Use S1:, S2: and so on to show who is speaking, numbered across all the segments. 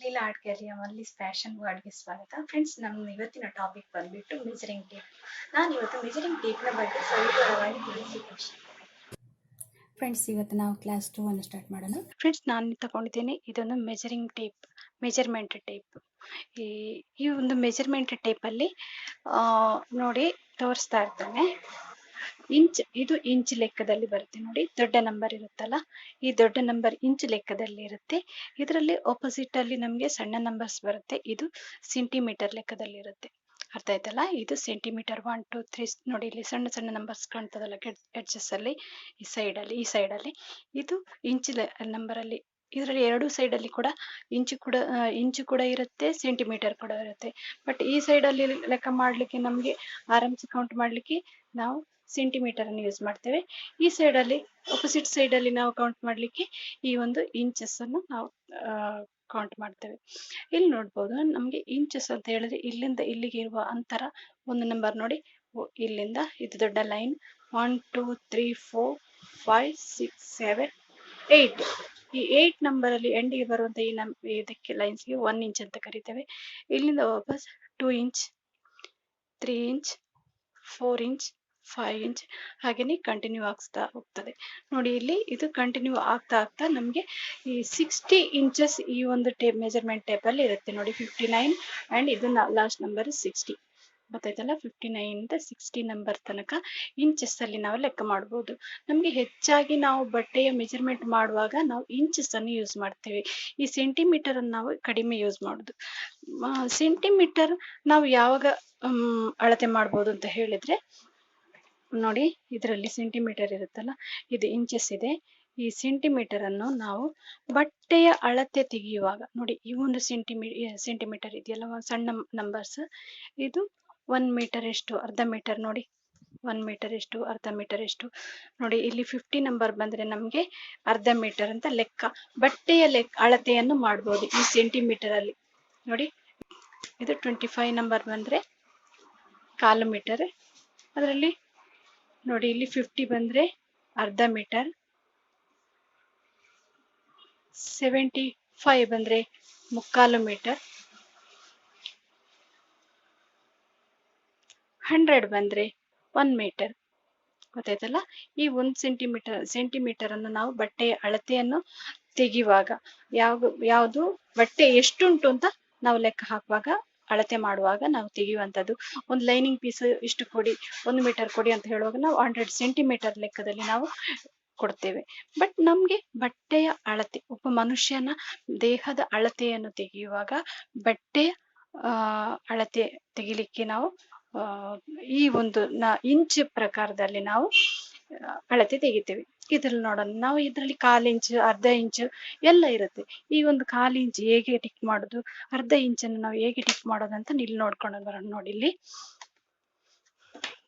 S1: Leela art ಗ್ಯಾಲಿಯ Malli's fashion ವರ್ಡ್ಗೆ ಸ್ವಾಗತ. ಫ್ರೆಂಡ್ಸ್ ನಮ್ಮ ಇವತ್ತಿನ ಟಾಪಿಕ್ ಬಂದ್ಬಿಟ್ಟು ಮೆಜರಿಂಗ್ ಟೇಪ್ ನಾನು ಇವತ್ತು ಮೆಜರಿಂಗ್ ಟೇಪ್ನ ಬಗ್ಗೆ ಸವಿವರವಾಗಿ ತಿಳಿಸಿಕೊಡ್ತೀನಿ.
S2: ಫ್ರೆಂಡ್ಸ್ ಇವತ್ತು ನಾವು ಕ್ಲಾಸ್ ಟೂ ಅನ್ನು ಸ್ಟಾರ್ಟ್ ಮಾಡೋಣ.
S1: ಫ್ರೆಂಡ್ಸ್ ನಾನು ತಗೊಂಡಿದ್ದೀನಿ ಇದೊಂದು ಮೆಜರಿಂಗ್ ಟೇಪ್ ಮೆಜರ್ಮೆಂಟ್ ಟೇಪ್ ಈ ಈ ಒಂದು ಮೆಜರ್ಮೆಂಟ್ ಟೇಪಲ್ಲಿ ನೋಡಿ ತೋರಿಸ್ತಾ ಇರ್ತೇನೆ. ಇಂಚ್, ಇದು ಇಂಚ್ ಲೆಕ್ಕದಲ್ಲಿ ಬರುತ್ತೆ ನೋಡಿ, ದೊಡ್ಡ ನಂಬರ್ ಇರುತ್ತಲ್ಲ, ಈ ದೊಡ್ಡ ನಂಬರ್ ಇಂಚ್ ಲೆಕ್ಕದಲ್ಲಿ ಇರುತ್ತೆ. ಇದರಲ್ಲಿ ಆಪೋಸಿಟ್ ಅಲ್ಲಿ ನಮಗೆ ಸಣ್ಣ ನಂಬರ್ಸ್ ಬರುತ್ತೆ, ಇದು ಸೆಂಟಿಮೀಟರ್ ಲೆಕ್ಕದಲ್ಲಿ ಇರುತ್ತೆ. ಅರ್ಥ ಆಯ್ತಲ್ಲ? ಇದು ಸೆಂಟಿಮೀಟರ್ ಒನ್ ಟು ತ್ರೀ ನೋಡಿ, ಇಲ್ಲಿ ಸಣ್ಣ ಸಣ್ಣ ನಂಬರ್ಸ್ ಕಾಣ್ತದಲ್ಲ ಎಡ್ಜಸ್ ಅಲ್ಲಿ, ಈ ಸೈಡ್ ಅಲ್ಲಿ, ಈ ಸೈಡ್ ಅಲ್ಲಿ. ಇದು ಇಂಚ್ ನಂಬರ್ ಅಲ್ಲಿ, ಇದರಲ್ಲಿ ಎರಡು ಸೈಡ್ ಅಲ್ಲಿ ಕೂಡ ಇಂಚು ಕೂಡ ಇಂಚು ಕೂಡ ಇರುತ್ತೆ ಸೆಂಟಿಮೀಟರ್ ಕೂಡ ಇರುತ್ತೆ. ಬಟ್ ಈ ಸೈಡ್ ಅಲ್ಲಿ ಲೆಕ್ಕ ಮಾಡ್ಲಿಕ್ಕೆ ನಮ್ಗೆ ಆರಾಮ್ಸೆ ಕೌಂಟ್ ಮಾಡ್ಲಿಕ್ಕೆ ನಾವು ಸೆಂಟಿಮೀಟರ್ ಅನ್ನು ಯೂಸ್ ಮಾಡ್ತೇವೆ. ಈ ಸೈಡ್ ಅಲ್ಲಿ ಅಪೋಸಿಟ್ ಸೈಡ್ ಅಲ್ಲಿ ನಾವು ಕೌಂಟ್ ಮಾಡ್ಲಿಕ್ಕೆ ಈ ಒಂದು ಇಂಚಸ್ ಅನ್ನು ನಾವು ಕೌಂಟ್ ಮಾಡ್ತೇವೆ. ಇಲ್ಲಿ ನೋಡ್ಬೋದು, ನಮ್ಗೆ ಇಂಚಸ್ ಅಂತ ಹೇಳಿದ್ರೆ ಇಲ್ಲಿಂದ ಇಲ್ಲಿಗೆ ಇರುವ ಅಂತರ ಒಂದು ನಂಬರ್ ನೋಡಿ. ಇಲ್ಲಿಂದ ಇದು ದೊಡ್ಡ line one two three four five six seven eight ಈ ಏಯ್ಟ್ ನಂಬರ್ ಅಲ್ಲಿ ಎಂಡಿಗೆ ಬರುವಂತ ಈ ನಮ್ ಇದಕ್ಕೆ ಲೈನ್ಸ್ಗೆ ಒನ್ ಇಂಚ್ ಅಂತ ಕರಿತೇವೆ. ಇಲ್ಲಿಂದ ವಾಪಸ್ two inch three inch four inch five inch ಹಾಗೇನೆ ಕಂಟಿನ್ಯೂ ಆಗ್ತಾ ಹೋಗ್ತದೆ. ನೋಡಿ ಇಲ್ಲಿ ಇದು ಕಂಟಿನ್ಯೂ ಆಗ್ತಾ ಆಗ್ತಾ ನಮಗೆ ಈ ಸಿಕ್ಸ್ಟಿ ಇಂಚಸ್ ಈ ಒಂದು ಟೇಪ್ ಮೆಜರ್ಮೆಂಟ್ ಟೇಪ್ ಅಲ್ಲಿ ಇರುತ್ತೆ. ನೋಡಿ ಫಿಫ್ಟಿ ನೈನ್ ಅಂಡ್ ಇದು ಲಾಸ್ಟ್ ನಂಬರ್ ಸಿಕ್ಸ್ಟಿ ಗೊತ್ತಾಯ್ತಲ್ಲ ಫಿಫ್ಟಿ ನೈನ್ ಇಂದ ಸಿಕ್ಸ್ಟಿ ನಂಬರ್ ತನಕ ಇಂಚಸ್ ಅಲ್ಲಿ ನಾವು ಲೆಕ್ಕ ಮಾಡಬಹುದು ನಮಗೆ ಹೆಚ್ಚಾಗಿ ನಾವು ಬಟ್ಟೆಯ ಮೆಜರ್ಮೆಂಟ್ ಮಾಡುವಾಗ ನಾವು ಇಂಚಸ್ ಅನ್ನು ಯೂಸ್ ಮಾಡ್ತೇವೆ. ಈ ಸೆಂಟಿಮೀಟರ್ ಅನ್ನು ನಾವು ಕಡಿಮೆ ಯೂಸ್ ಮಾಡುದು. ಸೆಂಟಿಮೀಟರ್ ನಾವು ಯಾವಾಗ ಅಳತೆ ಮಾಡ್ಬೋದು ಅಂತ ಹೇಳಿದ್ರೆ ನೋಡಿ, ಇದರಲ್ಲಿ ಸೆಂಟಿಮೀಟರ್ ಇರುತ್ತಲ್ಲ, ಇದು ಇಂಚಸ್ ಇದೆ. ಈ ಸೆಂಟಿಮೀಟರ್ ಅನ್ನು ನಾವು ಬಟ್ಟೆಯ ಅಳತೆ ತೆಗೆಯುವಾಗ, ನೋಡಿ, ಈ ಒಂದು ಸೆಂಟಿಮೀ ಸೆಂಟಿಮೀಟರ್ ಇದೆಯಲ್ಲ ಸಣ್ಣ ನಂಬರ್ಸ್ ಇದು ಒನ್ ಮೀಟರ್ ಎಷ್ಟು, ಅರ್ಧ ಮೀಟರ್ ನೋಡಿ. ಒನ್ ಮೀಟರ್ ಎಷ್ಟು, ಅರ್ಧ ಮೀಟರ್ ಎಷ್ಟು. ನೋಡಿ, ಇಲ್ಲಿ ಫಿಫ್ಟಿ ನಂಬರ್ ಬಂದ್ರೆ ನಮಗೆ ಅರ್ಧ ಮೀಟರ್ ಅಂತ ಲೆಕ್ಕ. ಬಟ್ಟೆಯ ಲೆಕ್ಕ ಅಳತೆಯನ್ನು ಮಾಡ್ಬೋದು ಈ ಸೆಂಟಿಮೀಟರ್ ಅಲ್ಲಿ. ನೋಡಿ, ಇದು ಟ್ವೆಂಟಿ ಫೈವ್ ನಂಬರ್ ಬಂದ್ರೆ ಕಾಲು ಮೀಟರ್ ಅದರಲ್ಲಿ ನೋಡಿ, ಇಲ್ಲಿ ಫಿಫ್ಟಿ ಬಂದ್ರೆ ಅರ್ಧ ಮೀಟರ್ ಸೆವೆಂಟಿ ಫೈವ್ ಬಂದ್ರೆ ಮುಕ್ಕಾಲು ಮೀಟರ್ ಹಂಡ್ರೆಡ್ ಬಂದ್ರೆ ಒನ್ ಮೀಟರ್ ಗೊತ್ತಾಯ್ತಲ್ಲ? ಈ ಒಂದ್ ಸೆಂಟಿಮೀಟರ್ ಸೆಂಟಿಮೀಟರ್ ಅನ್ನು ನಾವು ಬಟ್ಟೆಯ ಅಳತೆಯನ್ನು ತೆಗೆಯುವಾಗ ಯಾವ ಯಾವುದು ಬಟ್ಟೆ ಎಷ್ಟುಂಟು ಅಂತ ನಾವು ಲೆಕ್ಕ ಹಾಕುವಾಗ ಅಳತೆ ಮಾಡುವಾಗ ನಾವು ತೆಗೆಯುವಂತದ್ದು ಒಂದು ಲೈನಿಂಗ್ ಪೀಸ್ ಇಷ್ಟು ಕೊಡಿ, ಒಂದು ಮೀಟರ್ ಕೊಡಿ ಅಂತ ಹೇಳುವಾಗ ನಾವು ಹಂಡ್ರೆಡ್ ಸೆಂಟಿಮೀಟರ್ ಲೆಕ್ಕದಲ್ಲಿ ನಾವು ಕೊಡ್ತೇವೆ. ಬಟ್ ನಮ್ಗೆ ಬಟ್ಟೆಯ ಅಳತೆ, ಒಬ್ಬ ಮನುಷ್ಯನ ದೇಹದ ಅಳತೆಯನ್ನು ತೆಗೆಯುವಾಗ ಬಟ್ಟೆಯ ಅಳತೆ ತೆಗಿಲಿಕ್ಕೆ ನಾವು ಈ ಒಂದು ನ, ಇಂಚ್ ಪ್ರಕಾರದಲ್ಲಿ ನಾವು ಅಳತೆ ತೆಗಿತೇವೆ. ಇದ್ರಲ್ಲಿ ನೋಡೋಣ. ನಾವು ಇದರಲ್ಲಿ ಕಾಲು ಇಂಚ್, ಅರ್ಧ ಇಂಚು ಎಲ್ಲ ಇರುತ್ತೆ. ಈ ಒಂದು ಕಾಲು ಇಂಚ್ ಹೇಗೆ ಟಿಕ್ ಮಾಡೋದು, ಅರ್ಧ ಇಂಚನ್ನು ನಾವು ಹೇಗೆ ಟಿಕ್ ಮಾಡೋದು ಅಂತ ಇಲ್ಲಿ ನೋಡ್ಕೊಂಡು ಬರೋಣ ನೋಡಿ ಇಲ್ಲಿ.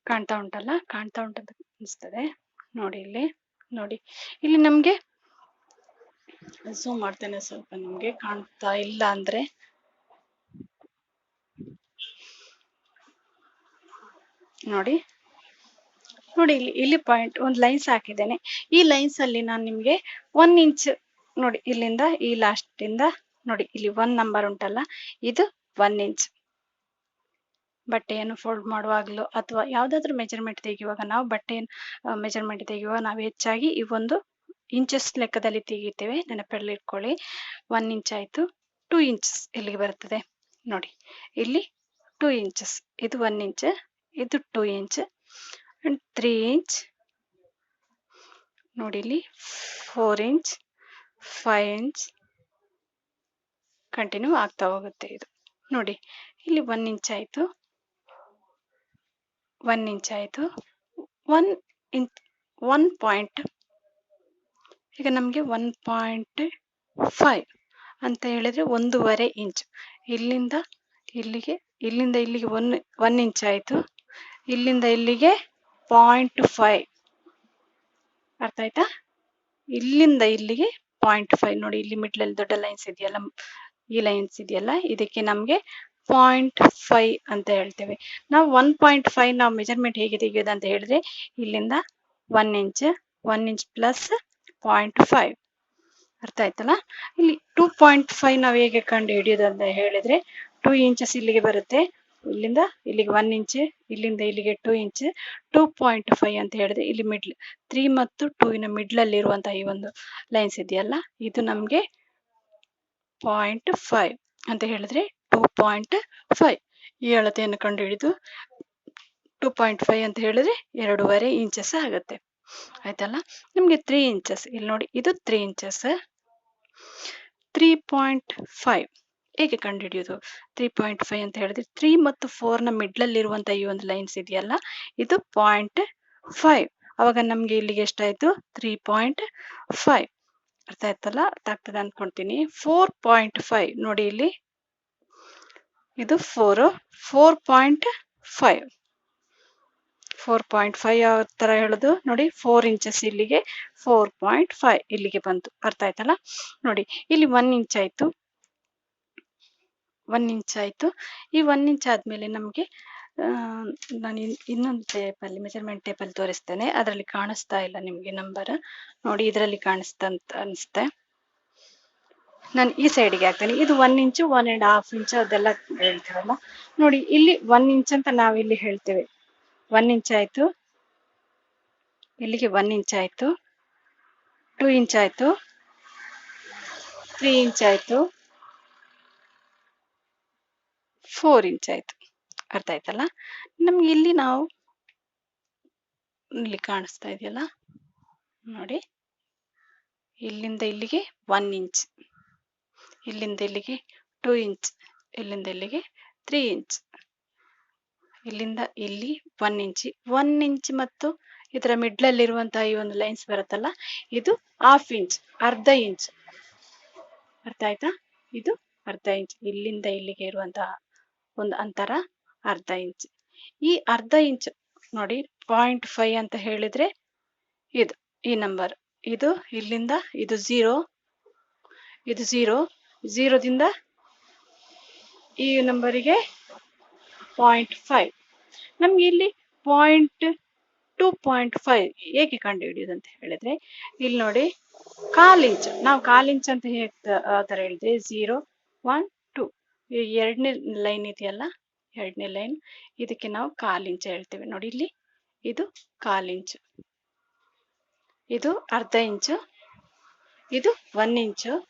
S1: ಕಾಣ್ತಾ ಉಂಟಲ್ಲ? ಕಾಣ್ತಾ ಉಂಟಂತ ಅನಿಸ್ತದೆ. ನೋಡಿ ಇಲ್ಲಿ ನೋಡಿ. ಇಲ್ಲಿ ನಮ್ಗೆ ಝೂಮ್ ಮಾಡ್ತೇನೆ ಸ್ವಲ್ಪ ನಿಮ್ಗೆ. ಕಾಣ್ತಾ ಇಲ್ಲ ಅಂದ್ರೆ. ನೋಡಿ. ನೋಡಿ ಇಲ್ಲಿ ಇಲ್ಲಿ ಪಾಯಿಂಟ್ ಒಂದು ಲೈನ್ಸ್ ಹಾಕಿದ್ದೇನೆ. ಈ ಲೈನ್ಸ್ ಅಲ್ಲಿ ನಾನು ನಿಮ್ಗೆ ಒನ್ ಇಂಚ್ ನೋಡಿ, ಇಲ್ಲಿಂದ, ಈ ಲಾಸ್ಟ್ ಇಂದ ನೋಡಿ, ಇಲ್ಲಿ ಒನ್ ನಂಬರ್ ಉಂಟಲ್ಲ, ಇದು ಒನ್ ಇಂಚ್ ಬಟ್ಟೆಯನ್ನು ಫೋಲ್ಡ್ ಮಾಡುವಾಗಲೂ ಅಥವಾ ಯಾವ್ದಾದ್ರು ಮೆಜರ್ಮೆಂಟ್ ತೆಗೆಯುವಾಗ ನಾವು ಬಟ್ಟೆಯನ್ನು ಮೆಜರ್ಮೆಂಟ್ ತೆಗೆಯುವಾಗ ನಾವು ಹೆಚ್ಚಾಗಿ ಈ ಒಂದು ಇಂಚಸ್ ಲೆಕ್ಕದಲ್ಲಿ ತೆಗಿತೇವೆ ನೆನಪಲ್ಲಿ ಇಟ್ಕೊಳ್ಳಿ. ಒನ್ ಇಂಚ್ ಆಯ್ತು ಟೂ ಇಂಚಸ್ ಇಲ್ಲಿಗೆ ಬರ್ತದೆ ನೋಡಿ, ಇಲ್ಲಿ ಟೂ ಇಂಚಸ್ ಇದು ಒನ್ ಇಂಚ್ ಇದು two inch and three inch ನೋಡಿ ಇಲ್ಲಿ four inch five inch continue ಆಗ್ತಾ ಹೋಗುತ್ತೆ ಇದು. ನೋಡಿ, ಇಲ್ಲಿ ಒನ್ ಇಂಚ್ ಆಯಿತು. ಒನ್ ಇಂಚ್ ಆಯಿತು. ಒನ್ ಇಂಚ್ ಒನ್ ಪಾಯಿಂಟ್ ಈಗ ನಮಗೆ ಒನ್ ಪಾಯಿಂಟ್ ಫೈವ್ ಅಂತ ಹೇಳಿದ್ರೆ ಒಂದೂವರೆ ಇಂಚು ಇಲ್ಲಿಂದ ಇಲ್ಲಿಗೆ ಇಲ್ಲಿಂದ ಇಲ್ಲಿಗೆ ಒನ್ ಒನ್ ಇಂಚ್ ಆಯಿತು. ಇಲ್ಲಿಂದ ಇಲ್ಲಿಗೆ ಪಾಯಿಂಟ್ ಫೈವ್ ಅರ್ಥ ಆಯ್ತಾ? ಇಲ್ಲಿಂದ ಇಲ್ಲಿಗೆ ಪಾಯಿಂಟ್ ಫೈವ್ ನೋಡಿ ಇಲ್ಲಿ ಮಿಡ್ಲಲ್ಲಿ ದೊಡ್ಡ ಲೈನ್ಸ್ ಇದೆಯಲ್ಲ, ಈ ಲೈನ್ಸ್ ಇದೆಯಲ್ಲ, ಇದಕ್ಕೆ ನಮಗೆ ಪಾಯಿಂಟ್ ಫೈವ್ ಅಂತ ಹೇಳ್ತೇವೆ. ನಾವು ಒನ್ ಪಾಯಿಂಟ್ ಫೈವ್ ನಾವು ಮೆಜರ್ಮೆಂಟ್ ಹೇಗೆ ತೆಗೆಯೋದು ಅಂತ ಹೇಳಿದ್ರೆ, ಇಲ್ಲಿಂದ one inch one inch plus point five ಅರ್ಥ ಆಯ್ತಲ್ಲ? ಇಲ್ಲಿ ಟೂ ಪಾಯಿಂಟ್ ಫೈವ್ ನಾವು ಹೇಗೆ ಕಂಡು ಹಿಡಿಯೋದು ಅಂತ ಹೇಳಿದ್ರೆ ಟೂ ಇಂಚಸ್ ಇಲ್ಲಿಗೆ ಬರುತ್ತೆ ಇಲ್ಲಿಂದ ಇಲ್ಲಿಗೆ ಒನ್ ಇಂಚ್ ಇಲ್ಲಿಂದ ಇಲ್ಲಿಗೆ two inch two point five ಅಂತ ಹೇಳಿದ್ರೆ ಇಲ್ಲಿ ಮಿಡ್ಲ್ ತ್ರೀ ಮತ್ತು ಟೂ ಇನ ಮಿಡ್ಲ್ ಅಲ್ಲಿ ಇರುವಂತಹ ಈ ಒಂದು ಲೈನ್ಸ್ ಇದೆಯಲ್ಲ, ಇದು ನಮಗೆ ಪಾಯಿಂಟ್ ಫೈವ್ ಅಂತ ಹೇಳಿದ್ರೆ ಟೂ ಪಾಯಿಂಟ್ ಫೈವ್ ಈ ಅಳತೆಯನ್ನು ಕಂಡು ಹಿಡಿದು ಟೂ ಪಾಯಿಂಟ್ ಫೈವ್ ಅಂತ ಹೇಳಿದ್ರೆ ಎರಡೂವರೆ ಇಂಚಸ್ ಆಗುತ್ತೆ. ಆಯ್ತಲ್ಲ? ನಿಮಗೆ ತ್ರೀ ಇಂಚಸ್ ಇಲ್ಲಿ ನೋಡಿ, ಇದು three inches three point five ಹೇಗೆ ಕಂಡುಹಿಡಿಯೋದು ತ್ರೀ ಪಾಯಿಂಟ್ ಫೈವ್ ಅಂತ ಹೇಳಿದ್ರೆ ತ್ರೀ ಮತ್ತು ಫೋರ್ನ ನ ಮಿಡ್ಲ್ ಅಲ್ಲಿ ಇರುವಂತ ಈ ಒಂದು ಲೈನ್ಸ್ ಇದೆಯಲ್ಲ? ಇದು ಪಾಯಿಂಟ್ ಫೈವ್ ಅವಾಗ ನಮಗೆ ಇಲ್ಲಿಗೆ ಎಷ್ಟಾಯಿತು? ತ್ರೀ ಪಾಯಿಂಟ್ ಫೈವ್ ಅರ್ಥ ಆಯ್ತಲ್ಲ? ಅರ್ಥ ಆಗ್ತದೆ ಅನ್ಕೊಂತೀನಿ ಫೋರ್ ಪಾಯಿಂಟ್ ಫೈವ್ ನೋಡಿ ಇಲ್ಲಿ. ಇದು four four point five four point five ಯಾವ ತರ ಹೇಳೋದು? ನೋಡಿ ಫೋರ್ ಇಂಚಸ್ ಇಲ್ಲಿಗೆ ಫೋರ್ ಪಾಯಿಂಟ್ ಫೈವ್ ಇಲ್ಲಿಗೆ ಬಂತು. ಅರ್ಥ ಆಯ್ತಲ್ಲ? ನೋಡಿ, ಇಲ್ಲಿ ಒನ್ ಇಂಚ್ ಆಯ್ತು. ಒನ್ ಇಂಚ್ ಆಯ್ತು. ಈ ಒನ್ ಇಂಚ್ ಆದ್ಮೇಲೆ ನಮಗೆ ನಾನು ಇನ್ನೊಂದು ಟೇಪಲ್ಲಿ ಮೆಜರ್ಮೆಂಟ್ ಟೇಪಲ್ಲಿ ತೋರಿಸ್ತೇನೆ. ಅದರಲ್ಲಿ ಕಾಣಿಸ್ತಾ ಇಲ್ಲ ನಿಮಗೆ ನಂಬರ್ ನೋಡಿ, ಇದರಲ್ಲಿ ಕಾಣಿಸ್ತಂತ ಅನಿಸುತ್ತೆ. ನಾನು ಈ ಸೈಡ್ಗೆ ಹಾಕ್ತೇನೆ. ಇದು one inch one and half inch ಅದೆಲ್ಲ ಹೇಳ್ತೀವಲ್ಲ? ನೋಡಿ, ಇಲ್ಲಿ ಒನ್ ಇಂಚ್ ಅಂತ ನಾವು ಇಲ್ಲಿ ಹೇಳ್ತೇವೆ. ಒನ್ ಇಂಚ್ ಆಯ್ತು. ಇಲ್ಲಿಗೆ ಒನ್ ಇಂಚ್ ಆಯ್ತು. ಟೂ ಇಂಚ್ ಆಯ್ತು. ತ್ರೀ ಇಂಚ್ ಆಯ್ತು. ಫೋರ್ ಇಂಚ್ ಆಯ್ತು. ಅರ್ಥ ಆಯ್ತಲ್ಲ? ನಮ್ಗೆ ಇಲ್ಲಿ ನಾವು ಇಲ್ಲಿ ಕಾಣಿಸ್ತಾ ಇದೆಯಲ್ಲ? ನೋಡಿ. ಇಲ್ಲಿಂದ ಇಲ್ಲಿಗೆ ಒನ್ ಇಂಚ್ ಇಲ್ಲಿಂದ ಇಲ್ಲಿಗೆ ಟೂ ಇಂಚ್ ಇಲ್ಲಿಂದ ಇಲ್ಲಿಗೆ ತ್ರೀ ಇಂಚ್ ಇಲ್ಲಿಂದ ಇಲ್ಲಿ ಒನ್ ಇಂಚ್ ಒನ್ ಇಂಚ್ ಮತ್ತು ಇದರ ಮಿಡ್ಲಲ್ಲಿರುವಂತಹ ಈ ಒಂದು ಲೈನ್ಸ್ ಬರುತ್ತಲ್ಲ? ಇದು ಹಾಫ್ ಇಂಚ್ ಅರ್ಧ ಇಂಚ್ ಅರ್ಥ ಆಯ್ತಾ? ಇದು ಅರ್ಧ ಇಂಚ್ ಇಲ್ಲಿಂದ ಇಲ್ಲಿಗೆ ಇರುವಂತಹ ಒಂದು ಅಂತರ ಅರ್ಧ ಇಂಚ್. ಈ ಅರ್ಧ ಇಂಚ್ ನೋಡಿ ಪಾಯಿಂಟ್ ಫೈವ್ ಅಂತ ಹೇಳಿದ್ರೆ ಇದು ಈ ನಂಬರ್ ಇದು ಇಲ್ಲಿಂದ ಇದು ಝೀರೋ ಇದು ಝೀರೋ ಝೀರೋದಿಂದ ಈ ನಂಬರಿಗೆ ಪಾಯಿಂಟ್ ಫೈವ್ ನಮ್ಗೆ ಇಲ್ಲಿ ಪಾಯಿಂಟ್ ಟೂ ಪಾಯಿಂಟ್ ಫೈವ್ ಹೇಗೆ ಕಂಡು ಹಿಡಿಯೋದು ಅಂತ ಹೇಳಿದ್ರೆ, ಇಲ್ಲಿ ನೋಡಿ ಕಾಲ್ ಇಂಚ್. ನಾವು ಕಾಲ್ ಇಂಚ್ ಅಂತ ಹೇಗೆ ಥರ ಹೇಳಿದ್ರೆ ಝೀರೋ ಒನ್ ಎರಡನೇ ಲೈನ್ ಇದೆಯಲ್ಲ? ಎರಡನೇ ಲೈನ್. ಇದಕ್ಕೆ ನಾವು ಕಾಲ್ ಇಂಚ್ ಹೇಳ್ತೇವೆ. ನೋಡಿ ಇಲ್ಲಿ. ಇದು ಕಾಲ್ ಇಂಚ್. ಇದು ಅರ್ಧ ಇಂಚು. ಇದು ಒನ್ ಇಂಚು.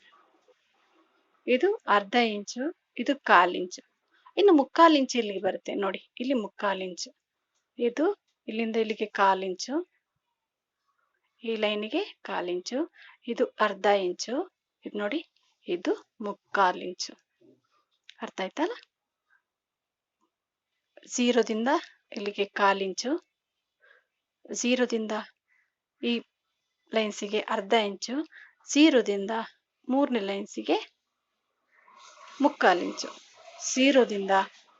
S1: ಇದು ಅರ್ಧ ಇಂಚು. ಇದು ಕಾಲು ಇಂಚು. ಇನ್ನು ಮುಕ್ಕಾಲಿಂಚು ಇಲ್ಲಿಗೆ ಬರುತ್ತೆ. ನೋಡಿ, ಇಲ್ಲಿ ಮುಕ್ಕಾಲಿಂಚು ಇದು ಇಲ್ಲಿಂದ ಇಲ್ಲಿಗೆ ಕಾಲು ಇಂಚು. ಈ ಲೈನಿಗೆ ಕಾಲಿಂಚು ಇದು ಅರ್ಧ ಇಂಚು. ಇದು ನೋಡಿ, ಇದು ಮುಕ್ಕಾಲು ಇಂಚು. ಅರ್ಥ ಆಯ್ತಲ್ಲ? ಝೀರೋದಿಂದ ಇಲ್ಲಿಗೆ ಕಾಲ್ ಇಂಚು. ಝೀರೋದಿಂದ ಈ ಲೈನ್ಸಿಗೆ ಅರ್ಧ ಇಂಚು. ಝೀರೋದಿಂದ ಮೂರನೇ ಲೈನ್ಸಿಗೆ ಮುಕ್ಕಾಲು ಇಂಚು. ಝೀರೋದಿಂದ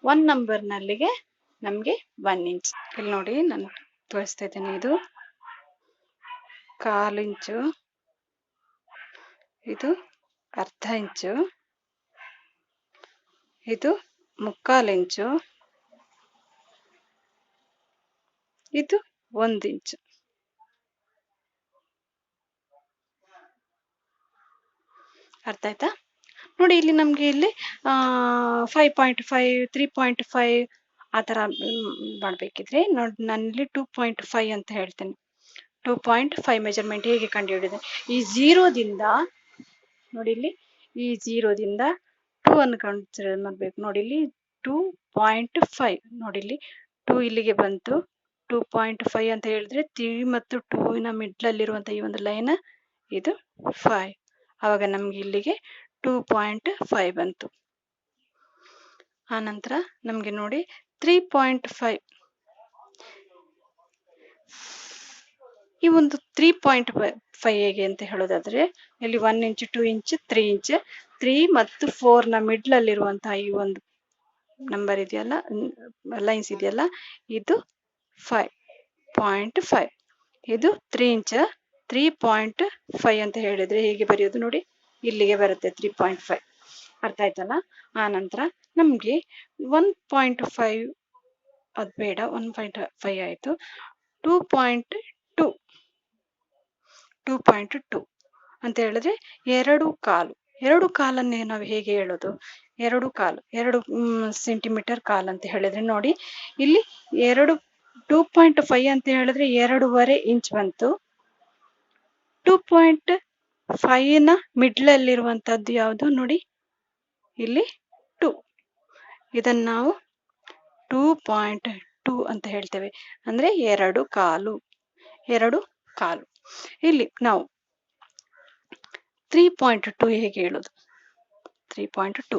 S1: ಒನ್ ನಂಬರ್ನಲ್ಲಿಗೆ ನಮಗೆ ಒನ್ ಇಂಚ್. ಇಲ್ಲಿ ನೋಡಿ ನಾನು ತೋರಿಸ್ತಾ ಇದ್ದೇನೆ ಇದು. ಕಾಲು ಇಂಚು. ಇದು ಅರ್ಧ ಇಂಚು. ಇದು ಮುಕ್ಕಾಲು ಇಂಚು. ಇದು ಒಂದು ಇಂಚು. ಅರ್ಥ ಆಯ್ತಾ? ನೋಡಿ, ಇಲ್ಲಿ ನಮ್ಗೆ ಇಲ್ಲಿ five point five three point five ಆ ತರ ಮಾಡಬೇಕಿದ್ರೆ, ನೋಡಿ ನಾನಿಲ್ಲಿ ಟೂ ಪಾಯಿಂಟ್ ಫೈವ್ ಅಂತ ಹೇಳ್ತೇನೆ. ಟೂ ಪಾಯಿಂಟ್ ಫೈವ್ ಮೆಜರ್ಮೆಂಟ್ ಹೇಗೆ ಕಂಡುಹಿಡಿದೆ? ಈ ಜೀರೋದಿಂದ ನೋಡಿ ಇಲ್ಲಿ, ಈ ಝೀರೋದಿಂದ ಟೂ ಅನ್ನು ಕನ್ಸಿಡರ್ ಮಾಡಬೇಕು ನೋಡಿ, ಇಲ್ಲಿ ಟೂ ಪಾಯಿಂಟ್ ಫೈವ್ ನೋಡಿ ಇಲ್ಲಿ. ಟೂ ಇಲ್ಲಿಗೆ ಬಂತು. ಟೂ ಪಾಯಿಂಟ್ ಫೈವ್ ಅಂತ ಹೇಳಿದ್ರೆ ತ್ರೀ ಮತ್ತು ಟೂವಿನ ಮಿಡ್ಲಲ್ಲಿರುವಂಥ ಈ ಒಂದು ಲೈನ್ ಇದು ಫೈವ್ ಆವಾಗ ನಮ್ಗೆ ಇಲ್ಲಿಗೆ ಟೂ ಪಾಯಿಂಟ್ ಫೈವ್ ಬಂತು. ಆನಂತರ ನಮಗೆ ನೋಡಿ ತ್ರೀ ಪಾಯಿಂಟ್ ಫೈವ್ ಈ ಒಂದು ತ್ರೀ ಪಾಯಿಂಟ್ ಫೈವ್ ಹೇಗೆ ಅಂತ ಹೇಳೋದಾದ್ರೆ, ಇಲ್ಲಿ one inch two inch three inch three ಮತ್ತು ಫೋರ್ನ ಮಿಡ್ಲ್ ಅಲ್ಲಿ ಇರುವಂತಹ ಈ ಒಂದು ನಂಬರ್ ಇದೆಯಲ್ಲ ಲೈನ್ಸ್ ಇದೆಯಲ್ಲ, ಇದು ಫೈವ್ ಪಾಯಿಂಟ್ ಫೈವ್ ಇದು three inch three point five ಅಂತ ಹೇಳಿದ್ರೆ ಹೇಗೆ ಬರೆಯೋದು ನೋಡಿ, ಇಲ್ಲಿಗೆ ಬರುತ್ತೆ ತ್ರೀ ಪಾಯಿಂಟ್ ಫೈವ್ ಅರ್ಥ ಆಯ್ತಲ್ಲ? ಆ ನಂತರ ನಮಗೆ ಒನ್ ಪಾಯಿಂಟ್ ಫೈವ್ ಅದು ಬೇಡ ಒನ್ ಪಾಯಿಂಟ್ ಫೈವ್ ಆಯಿತು. Two point two. Two point two. ಅಂತ ಹೇಳಿದ್ರೆ ಎರಡು ಕಾಲು. ಎರಡು ಕಾಲನ್ನೇ ನಾವು ಹೇಗೆ ಹೇಳೋದು? ಎರಡು ಕಾಲು. ಎರಡು ಸೆಂಟಿಮೀಟರ್ ಕಾಲ್ ಅಂತ ಹೇಳಿದ್ರೆ ನೋಡಿ, ಇಲ್ಲಿ ಎರಡು, ಟೂ ಪಾಯಿಂಟ್ ಫೈವ್ ಅಂತ ಹೇಳಿದ್ರೆ ಎರಡೂವರೆ ಇಂಚ್ ಬಂತು. ಟೂ ಪಾಯಿಂಟ್ ಫೈವ್ನ ಮಿಡ್ಲ್ ಅಲ್ಲಿರುವಂತದ್ದು ಯಾವುದು ನೋಡಿ? ಇಲ್ಲಿ ಟೂ. ಇದನ್ನು ನಾವು ಟೂ ಪಾಯಿಂಟ್ ಟೂ ಅಂತ ಹೇಳ್ತೇವೆ. ಅಂದ್ರೆ ಎರಡು ಕಾಲು. ಎರಡು ಕಾಲು. ಇಲ್ಲಿ ನಾವು ತ್ರೀ ಪಾಯಿಂಟ್ ಟು ಹೇಗೆ ಹೇಳೋದು? Three point two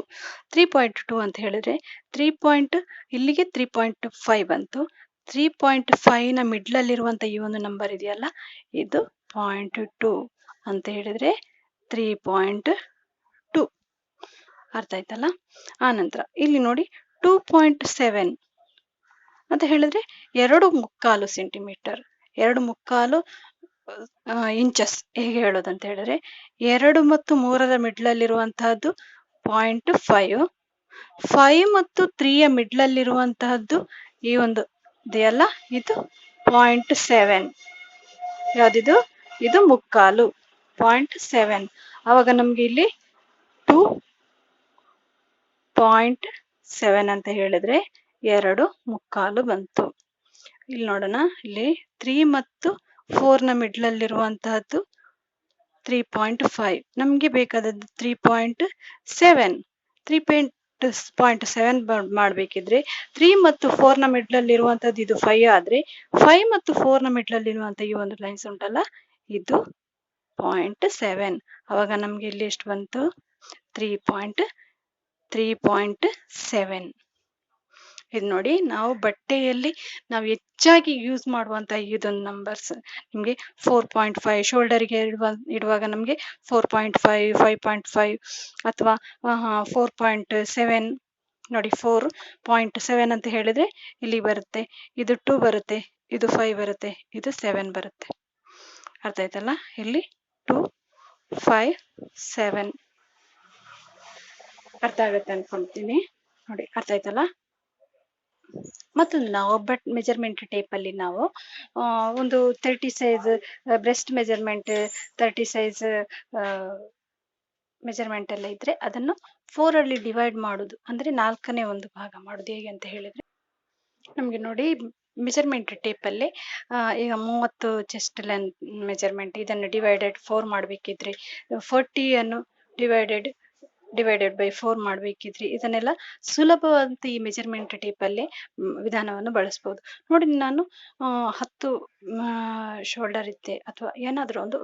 S1: three point two ಅಂತ ಹೇಳಿದ್ರೆ ತ್ರೀ ಪಾಯಿಂಟ್ ಇಲ್ಲಿಗೆ ತ್ರೀ ಪಾಯಿಂಟ್ ಫೈವ್ ಬಂತು ತ್ರೀ ಪಾಯಿಂಟ್ ಫೈವ್ನ ಮಿಡ್ಲ್ ಅಲ್ಲಿರುವಂತ ಈ ಒಂದು ನಂಬರ್ ಇದೆಯಲ್ಲ, ಇದು ಪಾಯಿಂಟ್ ಟು ಅಂತ ಹೇಳಿದ್ರೆ ತ್ರೀ ಪಾಯಿಂಟ್ ಟು ಅರ್ಥ ಆಯ್ತಲ್ಲ? ಆನಂತರ ಇಲ್ಲಿ ನೋಡಿ ಟೂ ಪಾಯಿಂಟ್ ಸೆವೆನ್ ಅಂತ ಹೇಳಿದ್ರೆ ಎರಡು ಮುಕ್ಕಾಲು ಸೆಂಟಿಮೀಟರ್ ಎರಡು ಮುಕ್ಕಾಲು ಇಂಚಸ್ ಹೇಗೆ ಹೇಳೋದು ಅಂತ ಹೇಳಿದ್ರೆ, ಎರಡು ಮತ್ತು ಮೂರರ ಮಿಡ್ಲಲ್ಲಿರುವಂತಹದ್ದು ಪಾಯಿಂಟ್ ಫೈವ್ ಫೈವ್ ಮತ್ತು ತ್ರೀಯ ಮಿಡ್ಲಲ್ಲಿರುವಂತಹದ್ದು ಈ ಒಂದು ಇದೆಯಲ್ಲ ಇದು ಪಾಯಿಂಟ್ ಸೆವೆನ್ ಯಾವ್ದಿದು? ಇದು ಮುಕ್ಕಾಲು ಪಾಯಿಂಟ್ ಸೆವೆನ್ ಅವಾಗ ನಮ್ಗೆ ಇಲ್ಲಿ ಟೂ ಪಾಯಿಂಟ್ ಸೆವೆನ್ ಅಂತ ಹೇಳಿದ್ರೆ ಎರಡು ಮುಕ್ಕಾಲು ಬಂತು. ಇಲ್ಲಿ ನೋಡೋಣ. ಇಲ್ಲಿ ತ್ರೀ ಮತ್ತು ಫೋರ್ನ ನ ಮಿಡ್ಲ್ ಅಲ್ಲಿರುವಂತಹದ್ದು ತ್ರೀ ಪಾಯಿಂಟ್ ಫೈವ್ ನಮಗೆ ಬೇಕಾದದ್ದು three point seven three point point seven ಮಾಡಬೇಕಿದ್ರೆ three ಮತ್ತು ಫೋರ್ನ ನ ಮಿಡ್ಲ್ ಅಲ್ಲಿ ಇರುವಂತದ್ದು ಇದು ಫೈವ್ ಆದ್ರೆ ಫೈವ್ ಮತ್ತು ಫೋರ್ನ ನ ಮಿಡ್ಲ್ ಅಲ್ಲಿ ಇರುವಂತ ಈ ಒಂದು ಲೈನ್ಸ್ ಉಂಟಲ್ಲ? ಇದು ಪಾಯಿಂಟ್ ಸೆವೆನ್ ಅವಾಗ ನಮಗೆ ಇಲ್ಲಿ ಎಷ್ಟು ಬಂತು? Three point three point seven ಇದು ನೋಡಿ ನಾವು ಬಟ್ಟೆಯಲ್ಲಿ ನಾವು ಹೆಚ್ಚಾಗಿ ಯೂಸ್ ಮಾಡುವಂತ ಇದೊಂದು ನಂಬರ್ಸ್ ನಿಮಗೆ ಫೋರ್ ಪಾಯಿಂಟ್ ಫೈವ್ ಶೋಲ್ಡರ್ಗೆ ಇಡುವ, ಇಡುವಾಗ ನಮಗೆ four point five five point five ಅಥವಾ ಫೋರ್ ಪಾಯಿಂಟ್ ಸೆವೆನ್ ನೋಡಿ ಫೋರ್ ಪಾಯಿಂಟ್ ಸೆವೆನ್ ಅಂತ ಹೇಳಿದ್ರೆ ಇಲ್ಲಿ ಬರುತ್ತೆ. ಇದು ಟೂ ಬರುತ್ತೆ, ಇದು ಫೈವ್ ಬರುತ್ತೆ, ಇದು ಸೆವೆನ್ ಬರುತ್ತೆ. ಅರ್ಥ ಆಯ್ತಲ್ಲ? ಇಲ್ಲಿ ಟೂ ಫೈವ್ ಸೆವೆನ್ ಅರ್ಥ ಆಗುತ್ತೆ ಅನ್ಕೊಂತೀನಿ. ನೋಡಿ, ಅರ್ಥ ಆಯ್ತಲ್ಲ? ಮತ್ತೊಂದು ನಾವು ಬಟ್ ಮೆಜರ್ಮೆಂಟ್ ಟೇಪ್ ಅಲ್ಲಿ ನಾವು ಒಂದು thirty size breast measurement thirty size measurement ಎಲ್ಲ ಇದ್ರೆ ಅದನ್ನು ಫೋರ್ ಅಲ್ಲಿ ಡಿವೈಡ್ ಮಾಡುದು. ಅಂದ್ರೆ ನಾಲ್ಕನೇ ಒಂದು ಭಾಗ ಮಾಡುದು. ಹೇಗೆ ಅಂತ ಹೇಳಿದ್ರೆ, ನಮ್ಗೆ ನೋಡಿ ಮೆಜರ್ಮೆಂಟ್ ಟೇಪ್ ಅಲ್ಲಿ ಈಗ ಮೂವತ್ತು ಚೆಸ್ಟ್ ಲೆಂತ್ ಮೆಜರ್ಮೆಂಟ್ ಇದನ್ನು ಡಿವೈಡೆಡ್ ಫೋರ್ ಮಾಡ್ಬೇಕಿದ್ರೆ ಫೋರ್ಟಿ ಅನ್ನು ಡಿವೈಡೆಡ್ ಡಿವೈಡೆಡ್ ಬೈ ಫೋರ್ ಮಾಡ್ಬೇಕಿದ್ರಿ ಇದನ್ನೆಲ್ಲ ಸುಲಭವಾದಂತ ಈ ಮೆಜರ್ಮೆಂಟ್ ಟೇಪ್ ಅಲ್ಲಿ ವಿಧಾನವನ್ನು ಬಳಸಬಹುದು ನೋಡಿ ನಾನು ಹತ್ತು ಶೋಲ್ಡರ್ ಇದೆ ಅಥವಾ ಏನಾದರೂ ಒಂದು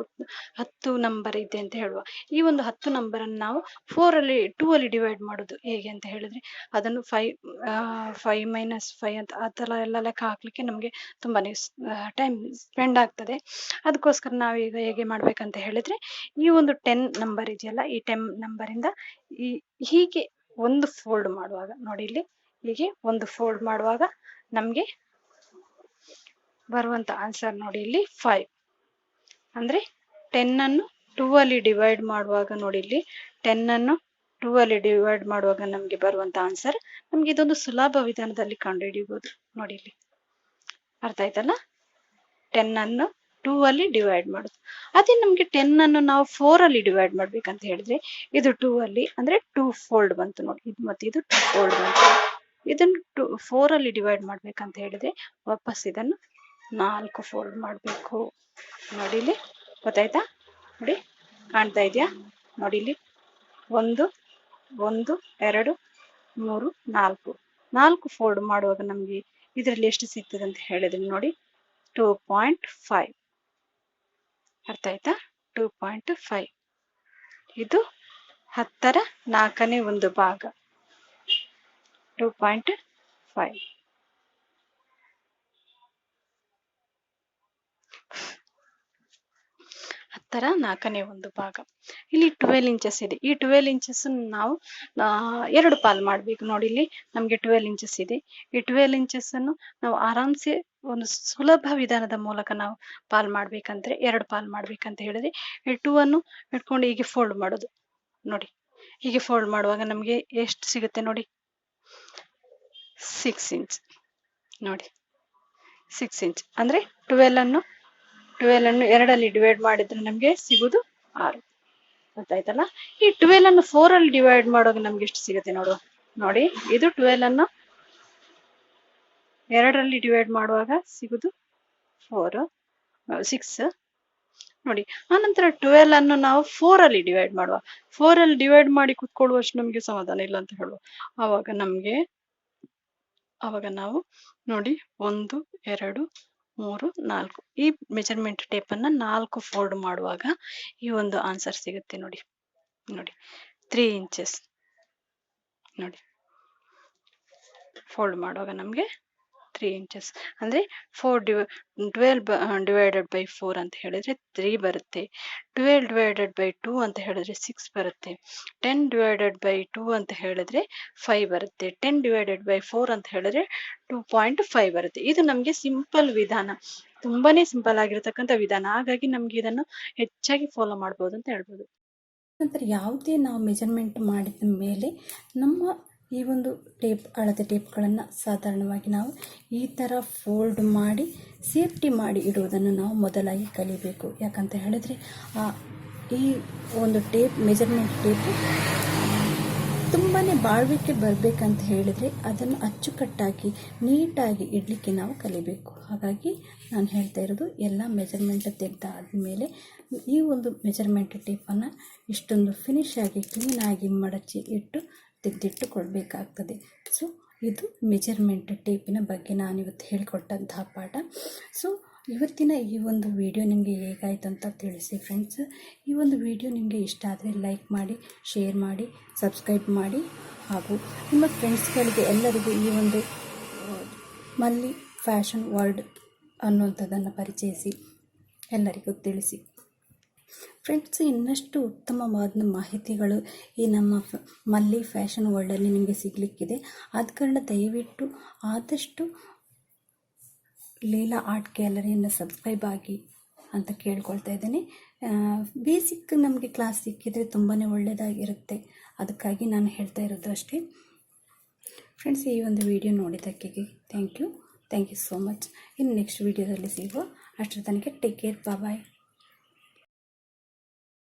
S1: ಹತ್ತು ನಂಬರ್ ಇದೆ ಅಂತ ಹೇಳುವ. ಈ ಒಂದು ಹತ್ತು ನಂಬರ್ ಅನ್ನು ನಾವು ಫೋರ್ ಅಲ್ಲಿ ಟೂ ಅಲ್ಲಿ ಡಿವೈಡ್ ಮಾಡೋದು ಹೇಗೆ ಅಂತ ಹೇಳಿದ್ರೆ, ಅದನ್ನು ಫೈವ್ ಫೈವ್ ಮೈನಸ್ ಫೈವ್ ಅಂತ ಆ ತರ ಎಲ್ಲ ಲೆಕ್ಕ ಹಾಕ್ಲಿಕ್ಕೆ ನಮಗೆ ತುಂಬಾನೇ ಟೈಮ್ ಸ್ಪೆಂಡ್ ಆಗ್ತದೆ. ಅದಕ್ಕೋಸ್ಕರ ನಾವೀಗ ಹೇಗೆ ಮಾಡ್ಬೇಕಂತ ಹೇಳಿದ್ರೆ, ಈ ಒಂದು ಟೆನ್ ನಂಬರ್ ಇದೆಯಲ್ಲ, ಈ ಟೆನ್ ನಂಬರ್ ಇಂದ ಈ ಹೀಗೆ ಒಂದು ಫೋಲ್ಡ್ ಮಾಡುವಾಗ, ನೋಡಿ ಇಲ್ಲಿ, ಹೀಗೆ ಒಂದು ಫೋಲ್ಡ್ ಮಾಡುವಾಗ ನಮ್ಗೆ ಬರುವಂತ ಆನ್ಸರ್ ನೋಡಿ ಇಲ್ಲಿ ಫೈವ್ ಅಂದ್ರೆ ಟೆನ್ ಅನ್ನು ಟೂ ಅಲ್ಲಿ ಡಿವೈಡ್ ಮಾಡುವಾಗ ನೋಡಿ ಇಲ್ಲಿ ಟೆನ್ ಅನ್ನು ಟೂ ಅಲ್ಲಿ ಡಿವೈಡ್ ಮಾಡುವಾಗ ನಮ್ಗೆ ಬರುವಂತ ಆನ್ಸರ್ ನಮ್ಗೆ ಇದೊಂದು ಸುಲಭ ವಿಧಾನದಲ್ಲಿ ಕಂಡುಹಿಡಿಯಬಹುದು. ನೋಡಿ ಇಲ್ಲಿ. ಅರ್ಥ ಆಯ್ತಲ್ಲ? ಟೆನ್ ಅನ್ನು ಟೂ ಅಲ್ಲಿ ಡಿವೈಡ್ ಮಾಡೋದು. ಅದೇ ನಮಗೆ ಟೆನ್ ಅನ್ನು ನಾವು ಫೋರ್ ಅಲ್ಲಿ ಡಿವೈಡ್ ಮಾಡ್ಬೇಕಂತ ಹೇಳಿದ್ರೆ ಇದು ಟೂ ಅಲ್ಲಿ ಅಂದ್ರೆ ಟೂ ಫೋಲ್ಡ್ ಬಂತು ನೋಡಿ. ಇದು ಮತ್ತೆ ಇದು ಟೂ ಫೋಲ್ಡ್ ಬಂತು. ಇದನ್ನು ಟೂ ಫೋರ್ ಅಲ್ಲಿ ಡಿವೈಡ್ ಮಾಡ್ಬೇಕಂತ ಹೇಳಿದ್ರೆ ವಾಪಸ್ ಇದನ್ನು ನಾಲ್ಕು ಫೋಲ್ಡ್ ಮಾಡಬೇಕು. ನೋಡಿ ಇಲ್ಲಿ, ಗೊತ್ತಾಯ್ತಾ? ನೋಡಿ, ಕಾಣ್ತಾ ಇದೆಯಾ? ನೋಡಿ ಇಲ್ಲಿ, ಒಂದು ಒಂದು, ಎರಡು, ಮೂರು, ನಾಲ್ಕು. ನಾಲ್ಕು ಫೋಲ್ಡ್ ಮಾಡುವಾಗ ನಮಗೆ ಇದರಲ್ಲಿ ಎಷ್ಟು ಸಿಗ್ತದೆ ಅಂತ ಹೇಳಿದ್ರೆ ನೋಡಿ ಟೂ ಪಾಯಿಂಟ್ ಫೈವ್ ಅರ್ಥ ಆಯ್ತಾ? ಟೂ ಪಾಯಿಂಟ್ ಫೈವ್ ಇದು ಹತ್ತರ ನಾಲ್ಕನೇ ಒಂದು ಭಾಗ. ಟೂ ಪಾಯಿಂಟ್ ಫೈವ್ ಹತ್ತರ ನಾಲ್ಕನೇ ಒಂದು ಭಾಗ. ಇಲ್ಲಿ ಟ್ವೆಲ್ ಇಂಚಸ್ ಇದೆ. ಈ ಟ್ವೆಲ್ ಇಂಚಸ್ ನಾವು ಎರಡು ಪಾಲ್ ಮಾಡ್ಬೇಕು ನೋಡಿ ಇಲ್ಲಿ. ನಮಗೆ ಟ್ವೆಲ್ ಇಂಚಸ್ ಇದೆ. ಈ ಟ್ವೆಲ್ ಇಂಚಸ್ ಅನ್ನು ನಾವು ಆರಾಮ್ಸೆ ಒಂದು ಸುಲಭ ವಿಧಾನದ ಮೂಲಕ ನಾವು ಪಾಲ್ ಮಾಡ್ಬೇಕಂದ್ರೆ ಎರಡು ಪಾಲ್ ಮಾಡ್ಬೇಕಂತ ಹೇಳಿದ್ರೆ ಈ ಟೂ ಅನ್ನು ಇಟ್ಕೊಂಡು ಹೀಗೆ ಫೋಲ್ಡ್ ಮಾಡೋದು. ನೋಡಿ, ಹೀಗೆ ಫೋಲ್ಡ್ ಮಾಡುವಾಗ ನಮ್ಗೆ ಎಷ್ಟು ಸಿಗುತ್ತೆ ನೋಡಿ? ಸಿಕ್ಸ್ ಇಂಚ್ ನೋಡಿ ಸಿಕ್ಸ್ ಇಂಚ್ ಅಂದ್ರೆ ಟ್ವೆಲ್ ಅನ್ನು ಟ್ವೆಲ್ ಅನ್ನು ಎರಡಲ್ಲಿ ಡಿವೈಡ್ ಮಾಡಿದ್ರೆ ನಮ್ಗೆ ಸಿಗುದು ಆರು. ಗೊತ್ತಾಯ್ತಲ್ಲ? ಈ ಟ್ವೆಲ್ ಅನ್ನು ಫೋರ್ ಅಲ್ಲಿ ಡಿವೈಡ್ ಮಾಡುವಾಗ ನಮ್ಗೆ ಎಷ್ಟು ಸಿಗುತ್ತೆ ನೋಡು? ನೋಡಿ, ಇದು ಟ್ವೆಲ್ ಅನ್ನು ಎರಡರಲ್ಲಿ ಡಿವೈಡ್ ಮಾಡುವಾಗ ಸಿಗುದು ಫೋರ್ ಸಿಕ್ಸ್ ನೋಡಿ, ಆನಂತರ ಟ್ವೆಲ್ ಅನ್ನು ನಾವು ಫೋರ್ ಅಲ್ಲಿ ಡಿವೈಡ್ ಮಾಡುವ. ಫೋರ್ ಅಲ್ಲಿ ಡಿವೈಡ್ ಮಾಡಿ ಕುತ್ಕೊಳ್ಳುವಷ್ಟು ನಮ್ಗೆ ಸಮಾಧಾನ ಇಲ್ಲ ಅಂತ ಹೇಳುವ. ಆವಾಗ ನಮ್ಗೆ ಅವಾಗ ನಾವು ನೋಡಿ, ಒಂದು, ಎರಡು, ಮೂರು, ನಾಲ್ಕು. ಈ ಮೆಜರ್ಮೆಂಟ್ ಟೇಪ್ ಅನ್ನ ನಾಲ್ಕು ಫೋಲ್ಡ್ ಮಾಡುವಾಗ ಈ ಒಂದು ಆನ್ಸರ್ ಸಿಗುತ್ತೆ ನೋಡಿ. ನೋಡಿ ತ್ರೀ ಇಂಚಸ್ ನೋಡಿ ಫೋಲ್ಡ್ ಮಾಡುವಾಗ ನಮಗೆ ತ್ರೀ ಇಂಚಸ್ ಅಂದ್ರೆ ಫೋರ್ ಡಿವ ಟ್ವೆಲ್ ಡಿವೈಡೆಡ್ ಬೈ ಫೋರ್ ಅಂತ ಹೇಳಿದ್ರೆ ತ್ರೀ ಬರುತ್ತೆ. ಟ್ವೆಲ್ ಡಿವೈಡೆಡ್ ಬೈ ಟೂ ಅಂತ ಹೇಳಿದ್ರೆ ಸಿಕ್ಸ್ ಬರುತ್ತೆ. ಟೆನ್ ಡಿವೈಡೆಡ್ ಬೈ ಟೂ ಅಂತ ಹೇಳಿದ್ರೆ ಫೈವ್ ಬರುತ್ತೆ. ಟೆನ್ ಡಿವೈಡೆಡ್ ಬೈ ಫೋರ್ ಅಂತ ಹೇಳಿದ್ರೆ ಟೂ ಪಾಯಿಂಟ್ ಫೈವ್ ಬರುತ್ತೆ. ಇದು ನಮಗೆ ಸಿಂಪಲ್ ವಿಧಾನ. ತುಂಬಾನೇ ಸಿಂಪಲ್ ಆಗಿರತಕ್ಕಂಥ ವಿಧಾನ. ಹಾಗಾಗಿ ನಮ್ಗೆ ಇದನ್ನು ಹೆಚ್ಚಾಗಿ ಫಾಲೋ ಮಾಡ್ಬೋದು ಅಂತ ಹೇಳ್ಬೋದು.
S2: ನಂತರ ಯಾವುದೇ ನಾವು ಮೆಜರ್ಮೆಂಟ್ ಮಾಡಿದ ಮೇಲೆ ನಮ್ಮ ಈ ಒಂದು ಟೇಪ್, ಅಳತೆ ಟೇಪ್ಗಳನ್ನು ಸಾಧಾರಣವಾಗಿ ನಾವು ಈ ಥರ ಫೋಲ್ಡ್ ಮಾಡಿ, ಸೇಫ್ಟಿ ಮಾಡಿ ಇಡುವುದನ್ನು ನಾವು ಮೊದಲಾಗಿ ಕಲಿಬೇಕು. ಯಾಕಂತ ಹೇಳಿದರೆ, ಆ ಈ ಒಂದು ಟೇಪ್, ಮೆಜರ್ಮೆಂಟ್ ಟೇಪು ತುಂಬಾ ಬಾಳ್ವಿಕೆ ಬರಬೇಕಂತ ಹೇಳಿದರೆ ಅದನ್ನು ಅಚ್ಚುಕಟ್ಟಾಗಿ, ನೀಟಾಗಿ ಇಡಲಿಕ್ಕೆ ನಾವು ಕಲಿಬೇಕು. ಹಾಗಾಗಿ ನಾನು ಹೇಳ್ತಾ ಇರೋದು, ಎಲ್ಲ ಮೆಜರ್ಮೆಂಟ್ ತೆಗೆದಾದ್ಮೇಲೆ ಈ ಒಂದು ಮೆಜರ್ಮೆಂಟ್ ಟೇಪನ್ನು ಇಷ್ಟೊಂದು ಫಿನಿಶಾಗಿ ಕ್ಲೀನಾಗಿ ಮಡಚಿ ಇಟ್ಟು ತೆಗೆದಿಟ್ಟು ಕೊಡಬೇಕಾಗ್ತದೆ ಸೊ ಇದು ಮೆಜರ್ಮೆಂಟ್ ಟೇಪಿನ ಬಗ್ಗೆ ನಾನು ಇವತ್ತು ಹೇಳಿಕೊಟ್ಟಂತಹ ಪಾಠ. ಸೊ ಇವತ್ತಿನ ಈ ಒಂದು ವಿಡಿಯೋ ನಿಮಗೆ ಹೇಗಾಯಿತು ಅಂತ ತಿಳಿಸಿ ಫ್ರೆಂಡ್ಸ್ ಈ ಒಂದು ವಿಡಿಯೋ ನಿಮಗೆ ಇಷ್ಟ ಆದರೆ ಲೈಕ್ ಮಾಡಿ ಶೇರ್ ಮಾಡಿ ಸಬ್ಸ್ಕ್ರೈಬ್ ಮಾಡಿ ಹಾಗೂ ನಿಮ್ಮ ಫ್ರೆಂಡ್ಸ್ಗಳಿಗೆ ಎಲ್ಲರಿಗೂ ಈ ಒಂದು ಮಲ್ಲಿ ಫ್ಯಾಷನ್ ವರ್ಲ್ಡ್ ಅನ್ನುವಂಥದ್ದನ್ನು ಪರಿಚಯಿಸಿ ಎಲ್ಲರಿಗೂ ತಿಳಿಸಿ. ಫ್ರೆಂಡ್ಸ್ ಇನ್ನಷ್ಟು ಉತ್ತಮವಾದ ಮಾಹಿತಿಗಳು ಈ ನಮ್ಮ ಮಲ್ಲಿ ಫ್ಯಾಷನ್ ವರ್ಲ್ಡಲ್ಲಿ ನಿಮಗೆ ಸಿಗಲಿಕ್ಕಿದೆ. ಆದ ಕಾರಣ ದಯವಿಟ್ಟು ಆದಷ್ಟು ಲೀಲಾ ಆರ್ಟ್ ಗ್ಯಾಲರಿಯನ್ನು ಸಬ್ಸ್ಕ್ರೈಬ್ ಆಗಿ ಅಂತ ಕೇಳ್ಕೊಳ್ತಾ ಇದ್ದೇನೆ. ಬೇಸಿಕ್ ನಮಗೆ ಕ್ಲಾಸ್ ಸಿಕ್ಕಿದರೆ ತುಂಬಾ ಒಳ್ಳೆಯದಾಗಿರುತ್ತೆ ಅದಕ್ಕಾಗಿ ನಾನು ಹೇಳ್ತಾ ಇರೋದು ಅಷ್ಟೇ. ಫ್ರೆಂಡ್ಸ್ ಈ ಒಂದು ವಿಡಿಯೋ ನೋಡಿದ್ದಕ್ಕೆ thank you thank you so much ಇನ್ನು ನೆಕ್ಸ್ಟ್ ವಿಡಿಯೋದಲ್ಲಿ ಸಿಗುವ ಅಷ್ಟರ ತನಕ ಟೇಕ್ ಕೇರ್ ಬಾಯ್